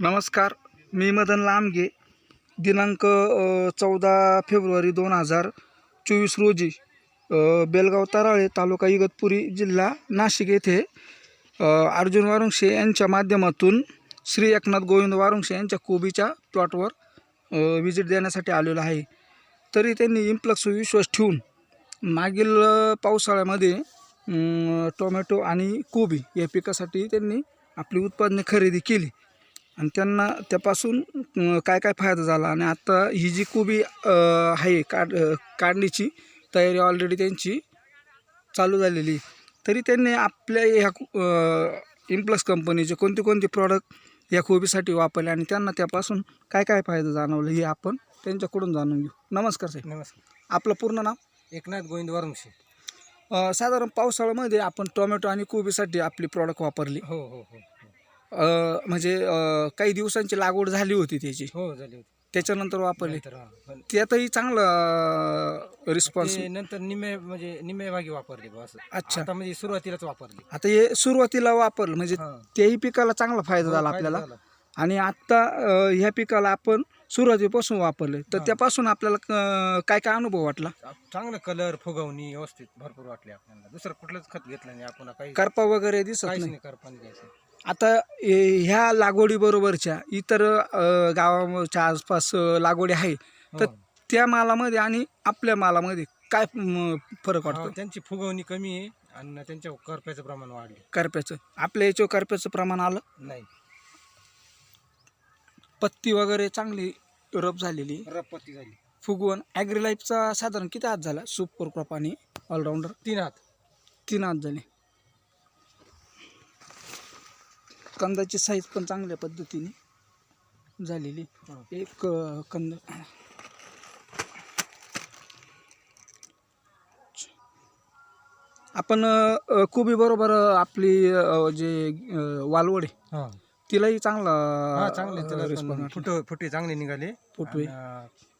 नमस्कार मी मदन लांबगे दिनांक चौदा फेब्रुवारी दोन हजार चोवीस रोजी बेलगाव तराळे तालुका इगतपुरी जिल्हा नाशिक येथे अर्जुन वारुंशे यांच्या माध्यमातून श्री एकनाथ गोविंद वारुंशे यांच्या कोबीच्या प्लॉटवर व्हिजिट देण्यासाठी आलेलो आहे. तरी त्यांनी इम्प्लक्स विश्वास ठेवून मागील पावसाळ्यामध्ये टोमॅटो आणि कोबी या पिकासाठी त्यांनी आपली उत्पादने खरेदी केली. आणि त्यांना त्यापासून काय काय फायदा झाला? आणि आता ही जी कोबी आहे काढ अं, काढणीची तयारी ऑलरेडी त्यांची चालू झालेली. तरी त्यांनी आपल्या ह्या इम्प्लस कंपनीचे कोणते कोणते प्रॉडक्ट या कोबीसाठी वापरले आणि त्यांना त्यापासून काय काय फायदा जाणवले हे आपण त्यांच्याकडून जाणून घेऊ. नमस्कार साहेब. नमस्कार. आपलं पूर्ण नाव? एकनाथ गोविंद वारुंशे अं, साधारण पावसाळ्यामध्ये आपण टोमॅटो आणि कोबीसाठी आपली प्रॉडक्ट वापरली. हो हो हो. म्हणजे काही दिवसांची लागवड झाली होती त्याची. हो झाली होती. त्याच्यानंतर वापरली. नंतर हा. पण त्यातही चांगला रिस्पॉन्स ते नंतर निम्मे म्हणजे निम्मे भागी वापरली असं. अच्छा. आता म्हणजे सुरुवातीलाच वापरली. आता हे सुरुवातीला वापरलं म्हणजे हा. त्याही पिकाला चांगला फायदा हो, झाला फायदा आपल्याला. झाला. आणि आत्ता अं, ह्या पिकाला आपण सुरुवातीपासून वापरले तर हा. त्यापासून आपल्याला अं, काय काय अनुभव वाटला? चांगलं कलर फुगवणी व्यवस्थित भरपूर वाटली आपल्याला. दुसरं कुठलंच खत घेतलं नाही आपण काही करपा वगैरे दिसत काहीच नाही. नाही करपाणी घ्यायचं आता ह्या लागवडीबरोबरच्या इतर गावाच्या आसपास लागवडी आहे तर हो. त्या मालामध्ये आणि आपल्या मालामध्ये काय म, फरक हा, वाटतो? त्यांची फुगवणी कमी आहे आणि त्यांच्या करप्याचं प्रमाण वाढले करप्याचं. आपल्या याच्यावर करप्याचं प्रमाण आलं? नाही. पत्ती वगैरे चांगली रब झालेली. रपत्ती झाली. फुगवण ॲग्रीलाईफचा साधारण किती हात झाला? सुपर क्रॉप आणि ऑलराऊंडर तीन हात. तीन हात झाले. कंदाची साईज पण चांगल्या पद्धतीने झालेली. एक कंद आपण कोबी बरोबर आपली जे वालवड आहे तिलाही चांगला चांगले फुट फुटे चांगले निघाले. फुटवे.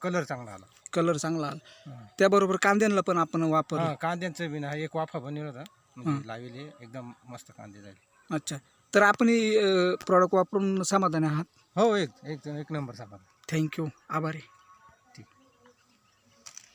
कलर चांगला आला. कलर चांगला आला. त्याबरोबर कांद्यांना पण आपण वापर कांद्यांचं बी ना एक वाफा बनवला होता. म्हणजे लावले एकदम मस्त कांदे झाले. अच्छा. तर आपण प्रॉडक्ट वापरून समाधानी आहात. हो एक एक एक नंबर सामान थँक्यू आभारी.